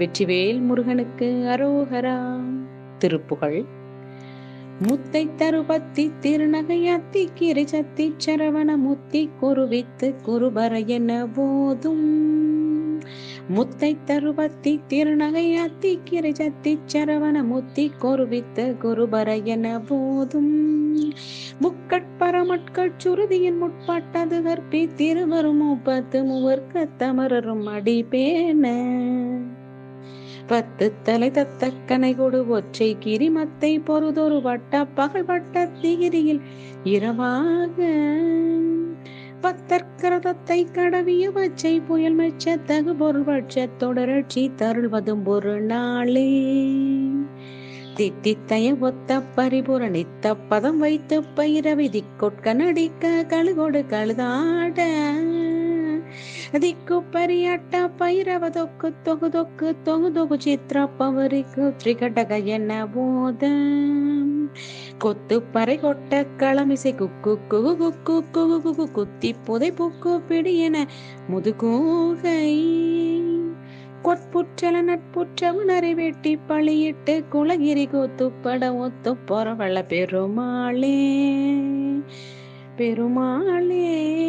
வெற்றிவேல் முருகனுக்கு அரோகரா. திருப்புகழ். முத்தை தருபத்தி திருநகையத்தி கிரி சத்தி சரவண முத்தி குருவித்து குருபர என போதும். முத்தை தருபத்தி திருநகை அத்தி கிரி சத்தி சரவண முத்தி குருவித்து குருபர என போதும். முக்கட்பரமட்கள் சுருதியின் முற்பட்டது கற்பி திருவரும் முப்பத்து முவர்க்க தமரரும் அடிபேன பத்து தலை தத்தக்கனை கொடு ஒற்றை கிரிமத்தை பொறுதொரு வட்ட பகல் வட்ட திகிரியில் இரவாக. பத்தற்கரதத்தை கடவிய வச்சை புயல் மெச்ச தகு பொருள் பட்ச தொடரட்சி தருள்வதும் ஒரு நாளே. தித்தித்தய ஒத்த பரிபுரணித்த பதம் வைத்து பயிர விதிக்கொட்க நடிக்க கழுகொடு கழுதாட. ದಿಕ್ಕು ಪರಿಯಟ್ಟ ಪೈರವ ದೊಕ್ಕು ತೊಗು ದೊಕ್ಕು ತೊಗು ದೊಗು ಚಿತ್ರ ಪವರಿಕು ತ್ರಿಕಟಕ ಎನ್ನ ಬೋದ கொத்து பறை கொட்ட களமிசை குக்கு குகு குக்கு குகு குகு குத்தி புதை புக்கு பிடியென முதுகூகை கொட்புற்றல நட்புற்ற உணரை வெட்டி பழியிட்டு குலகிரி கூத்து பட ஒத்து பொறவள பெருமாளே பெருமாளே பெருமாளே